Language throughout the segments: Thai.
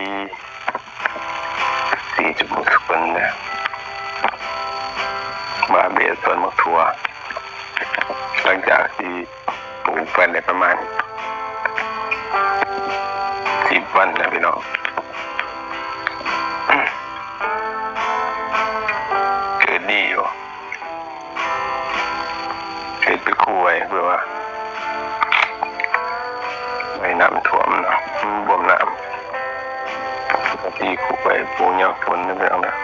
ดีสีจมูกสุกนนะมาเบียดส่วนมักทัวหลังจากที่ปลูกไปได้ประมาณสิบวันแล้วพี่น้องเกิดดีอยู่เกิดไปคุยเพื่อว่าไม่น้ำท่วมเนาะบวมน้ำ ที่คุยปูเงาฝนนี่เป็นนะ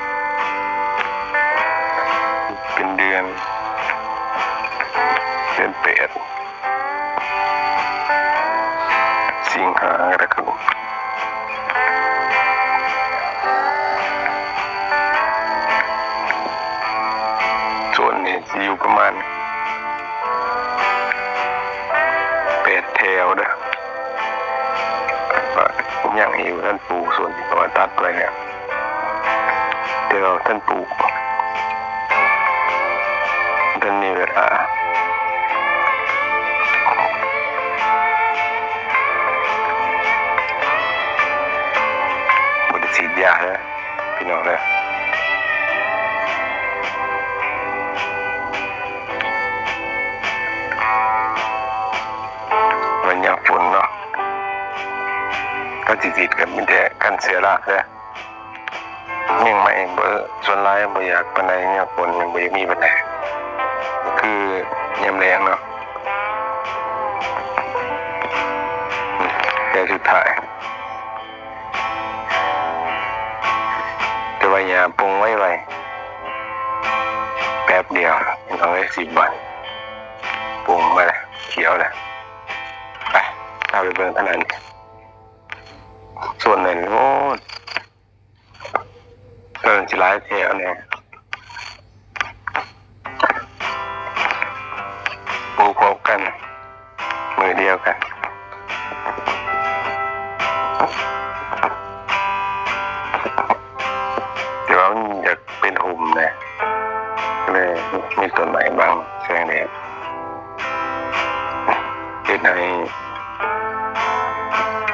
เป็นเดือน เดือนเป็ดสิงหากรกฎาคมส่วนนี้อยู่ประมาณ ท่านปลูกส่วนที่ประมาสตัดไรเนี่ยเดี๋ยวท่านปลูกท่านมีเวลาบริสีดยาแล้วพี่น้องนะ ก็จิติดกับมิแต่กันเสียละเลยยังไม่เบอร์ส่วนร้ายบ่อยากปานใดยามฝนยังบ่อยากมีปานใดคือยามแรงเนาะแต่สุดท้ายแต่ว่ายามปรุงไว้ไว้แป๊บเดียวเอาไว้สิบวันปรุงมาเลยเขียวเลยไปเอาไปเบิ่งอันนั้น ส่วนไหนโอ้เออจิหลายแถวเนี่ยปูพบกัน มือเดียวกันเดี๋ยวอยากเป็นหุ่มนะเลยมีต้นไม้บางแสงแดดเป็นใน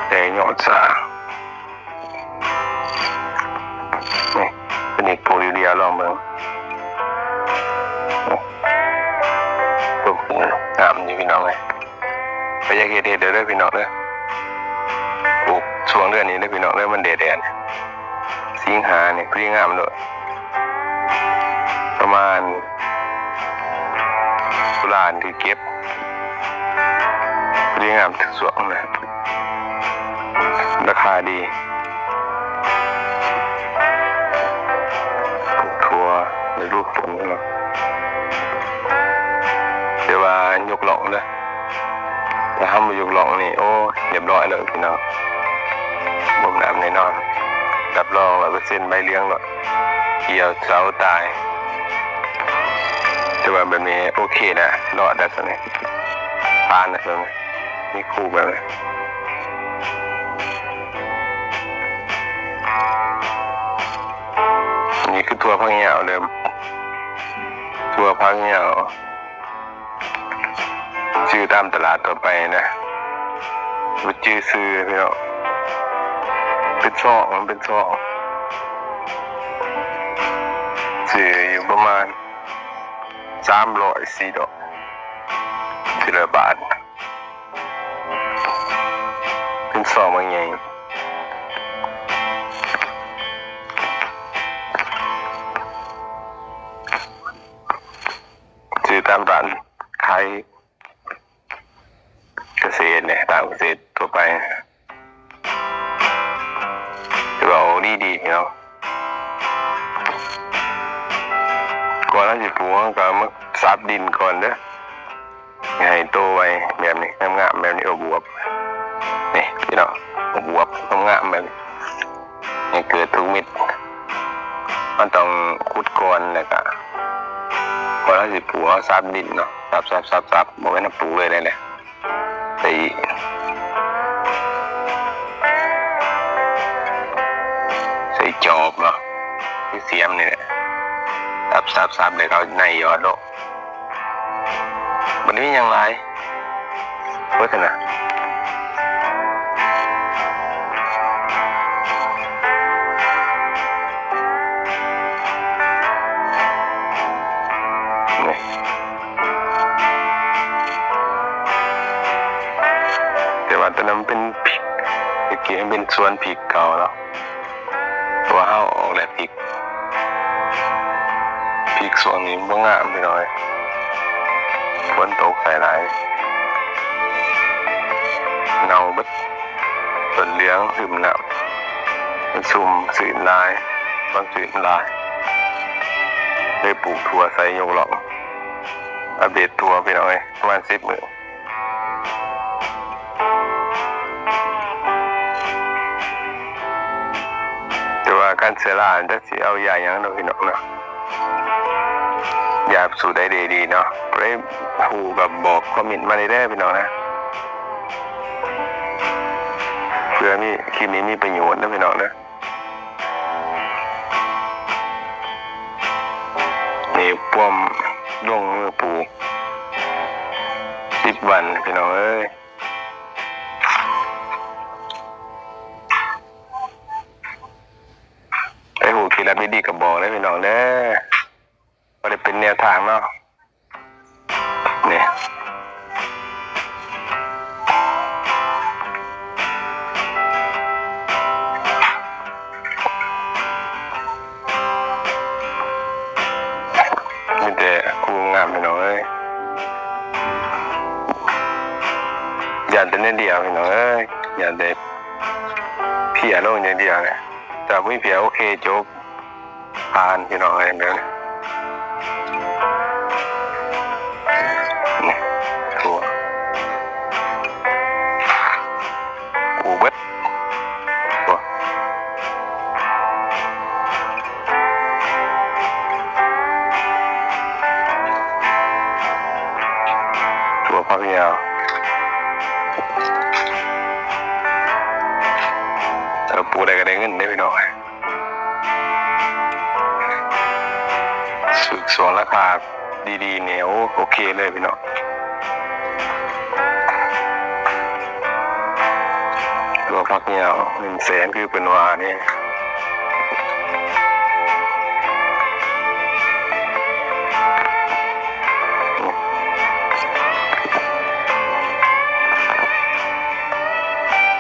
แต่ยอดสา นอีกโพลิเดียลองเบิ่งปลูกงามอยู่พี่น้องเลยไปยากเดเฮ็ดเด้อเด้พี่น้องเด้อปลูกช่วงเดือนนี้เด้อพี่น้องเด้อมันแดดแดดสิงหาเนี่ยพอดีงามเลยประมาณตุลาที่เก็บพอดีงามถึงสวงนะราคาดี ในรูปผลนี่หรอกเดี๋ยวว่ายกหลองเลยถ้าทำมยกหลองนี่โอ้เรียบร้อยเลยพี่น้องบ่มน้ำแน่นอนรับรองร้อยเปอร์เซ็นต์ใบเลี้ยงหรอกเกี่ยวเสาตายแต่ว่าแบบนี้โอเคนะรอดได้สักนิดปานนะสักนิดมีคู่แบบนี้นี่คือทัวร์พังเหยาวเดิม ทัวพังเหยาวชื่อตามตลาดต่อไปนะวิจื้อซื้อพี่น้อเป็นซอกมันเป็นซอกซื้ออยู่ประมาณสามร้อยสี่ดอกทีละบาท เป็นซอกบางอย่างามร้านขายเกษตรเนี่ยตามเกษตรทั่วไปจะเอาดีดีเนาะก่อนเราจะปลูกก็มาซับดินก่อนเด้อให้โตไว้แบบนี้งามๆแบบนี้อบวบนี่พี่น้องอบวบงามๆแบบนี้ให้เกิดทุกม็ดมันต้องขุดก่อนแล้วก็พอเราสิป ลูกเราซับดิดเนาะซับซับซับซับบอกไว้น้ำปูเลยเลยแหละใส่ใส่จอบเนาะที่เสียมนี่แหละซับซับซับเลยเขาในยอดโลกวันนี้ยังไรเพื่อนนะ ตอนนั้นเป็นพริกตะกี้มันเป็นสวนพริกเก่าเนาะเพราว่าเฮาออกแล้วพริกพริกสวนนี้บ่งามไปหน่อยฝนตกส่หลายเงาบิดต้นเหลืองหึมหนาวมันซุ่มสื่นลายบางสื่นลายได้ปลูกถั่วใส่ยกหลองอัปเดตถั่วไปหน่อยประมาณสิบมือ การเสียลาจะสิเอายาอย่างเนาะพี่น้องเนาะยาสูตรได้ดีๆเนาะได้ผูกับบอกคอมเมนต์มาได้ๆพี่น้องนะเพื่อมีคลิปนี้มีประโยชน์นะพี่น้องนะนี่ป้อมลงมือปลูกสิบวันพี่น้องเอ้ย ไอ้หูคิดแล้วไม่ดีกับบอกเลยพี่น้องเด้อก็ได้เป็นแนวทางเนาะเนี่ยมีแต่กูงามพี่น้องเอ้ยอย่าแต่เน้นเดียวพี่น้องเอ้ยอย่าแต่เพียลงอย่างเดียวเนี่ยจากไม่เพียโอเคจบ ผ่านพี่น้องเองเดี๋ยวนี้นี่ถั่วอูเบิดถั่วถั่วพักยาวถ้าปูได้ก็ได้เงินได้พี่น้อง สึกสวนราคาดีๆเนี่ยโอโอเคเลยพี่น้องตัวพักเนี่ยหนึ่งแสนคือเป็นวานี่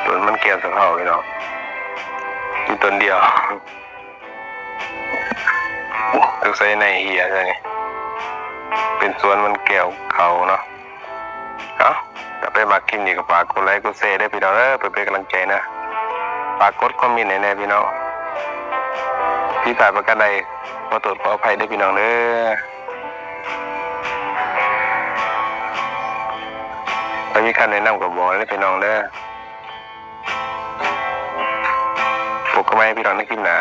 ต้นมันเกี่ยวสักเท่าพี่น้องมีต้นเดียว ตึกใส่ในเฮียใช่ไหมเป็นสวนมันแก้วเขาเนาะเอาจะไปมากินดีกับฝากกดไลค์กดแชร์ได้พี่น้องเออเพื่อเป็นกำลังใจนะฝากกดคอมเมนต์แน่ๆพี่น้องพี่ถ่ายประกันใดขอตรวจขออภัยได้พี่น้องเด้อถ้ามีคันแนะนำกับบอกเลยพี่น้องเด้อปลุกก็ไม่พี่น้องในคลิปหนา